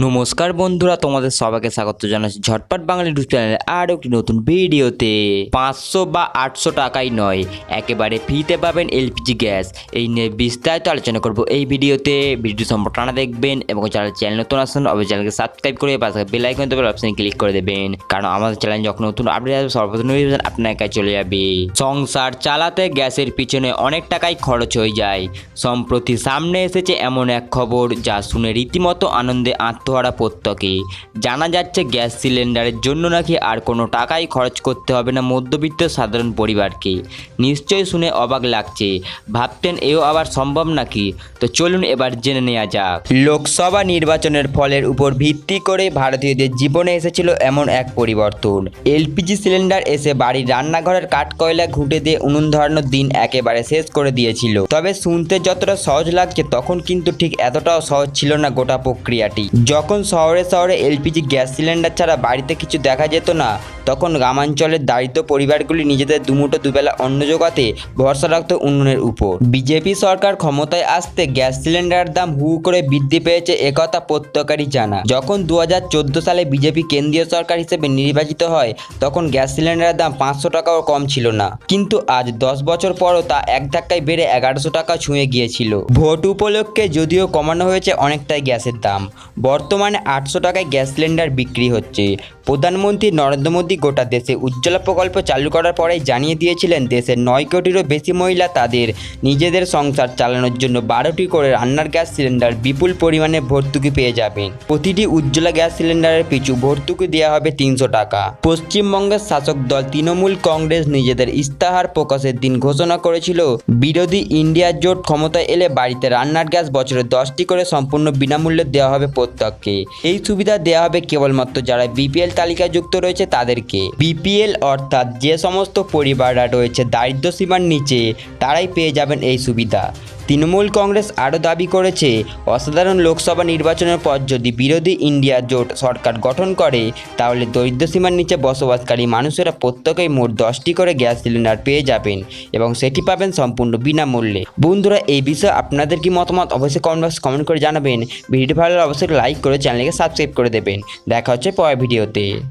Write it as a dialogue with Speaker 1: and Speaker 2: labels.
Speaker 1: নমস্কার বন্ধুরা, তোমাদের সবাইকে স্বাগত জানাচ্ছি ঝটপট বাঙালি ইউটিউব চ্যানেলে আর একটি নতুন ভিডিওতে। পাঁচশো বা আটশো টাকাই নয়, একেবারে ফ্রিতে পাবেন এলপিজি গ্যাস। এই নিয়ে বিস্তারিত আলোচনা করব এই ভিডিওতে। ভিডিও সম্পর্কে টানা দেখবেন এবং যারা চ্যানেল নতুন আসেন অবশ্যই চ্যানেলকে সাবস্ক্রাইব করে পাশে বেল আইকন দেবেন অপশনে ক্লিক করে দেবেন। কারণ আমাদের চ্যানেল যখন নতুন আপডেট আসবে, সর্বপ্রথম নোটিফিকেশন আপনার কাছে চলে যাবে। সংসার চালাতে গ্যাসের পিছনে অনেক টাকাই খরচ হয়ে যায়। সম্প্রতি সামনে এসেছে এমন এক খবর, যা শুনে রীতিমতো আনন্দে আত্মহারা প্রত্যকে। জানা যাচ্ছে গ্যাস সিলিন্ডারের জন্য নাকি আর কোনো টাকাই খরচ করতে হবে না মধ্যবিত্ত সাধারণ পরিবারকে। নিশ্চয়ই শুনে অবাক লাগছে। ভাবতেন এও আবার সম্ভব নাকি? তো চলুন এবার জেনে নেওয়া যাক। লোকসভা নির্বাচনের ফলের উপর ভিত্তি করে ভারতীয়দের জীবনে এসেছিল এমন এক পরিবর্তন। এলপিজি সিলিন্ডার এসে বাড়ির রান্নাঘরের কাঠ কয়লা ঘুঁটে দিয়ে উনুন ধরানোর দিন একেবারে শেষ করে দিয়েছিল। তবে শুনতে যতটা সহজ লাগছে, তখন কিন্তু ঠিক এতটাও সহজ ছিল না গোটা প্রক্রিয়াটি। যখন শহরে শহরে এলপিজি গ্যাস সিলিন্ডার ছাড়া বাড়িতে কিছু দেখা যেত না তখন গ্রামাঞ্চলের দারিদ্র পরিবারগুলি নিজেদের দুমুঠো দুবেলা অন্ন জোগাতে ভরসা রাখত উন্নয়নের উপর। বিজেপি সরকার ক্ষমতায় আসতে গ্যাস সিলিন্ডারের দাম হু করে বৃদ্ধি পেয়েছে একথা প্রত্যেকেরই জানা। যখন দু হাজার চোদ্দ সালে বিজেপি কেন্দ্রীয় সরকার হিসেবে নির্বাচিত হয়, তখন গ্যাস সিলিন্ডারের দাম পাঁচশো টাকাও কম ছিল না। কিন্তু আজ দশ বছর পরও তা এক ধাক্কায় বেড়ে এগারোশো টাকা ছুঁয়ে গিয়েছিল। ভোট উপলক্ষে যদিও কমানো হয়েছে অনেকটাই গ্যাসের দাম। বর্তমানে আটশো টাকায় গ্যাস সিলিন্ডার বিক্রি হচ্ছে। প্রধানমন্ত্রী নরেন্দ্র মোদী গোটা দেশে উজ্জ্বলা প্রকল্প চালু করার পরেই জানিয়ে দিয়েছিলেন, দেশের নয় কোটিরও বেশি মহিলা তাদের নিজেদের সংসার চালানোর জন্য বারোটি করে রান্নার গ্যাস সিলিন্ডার বিপুল পরিমাণে ভর্তুকি পেয়ে যাবেন। প্রতিটি উজ্জ্বলা গ্যাস সিলিন্ডারের পিছু ভর্তুকি দেওয়া হবে তিনশো টাকা। পশ্চিমবঙ্গের শাসক দল তৃণমূল কংগ্রেস নিজেদের ইস্তাহার প্রকাশের দিন ঘোষণা করেছিল, বিরোধী ইন্ডিয়া জোট ক্ষমতায় এলে বাড়িতে রান্নার গ্যাস বছরে দশটি করে সম্পূর্ণ বিনামূল্যে দেওয়া হবে প্রত্যেককে। এই সুবিধা দেওয়া হবে কেবলমাত্র যারা বিপিএল তালিকায় যুক্ত রয়েছে তাদেরকে বিপিএল অর্থাৎ যে সমস্ত পরিবাররা রয়েছে দারিদ্র সীমার নিচে, তারাই পেয়ে যাবেন এই সুবিধা। তৃণমূল কংগ্রেস আরও দাবি করেছে, অসাধারণ লোকসভা নির্বাচনের পর যদি বিরোধী ইন্ডিয়া জোট সরকার গঠন করে, তাহলে দরিদ্র সীমার নিচে বসবাসকারী মানুষেরা প্রত্যেকেই মোট দশটি করে গ্যাস সিলিন্ডার পেয়ে যাবেন এবং সেটি পাবেন সম্পূর্ণ বিনামূল্যে। বন্ধুরা, এই বিষয়ে আপনাদের কি মতামত অবশ্যই কমেন্ট কমেন্ট করে জানাবেন। ভিডিও ভালো অবশ্যই লাইক করে চ্যানেলকে সাবস্ক্রাইব করে দেবেন। দেখা হচ্ছে পরের ভিডিওতে।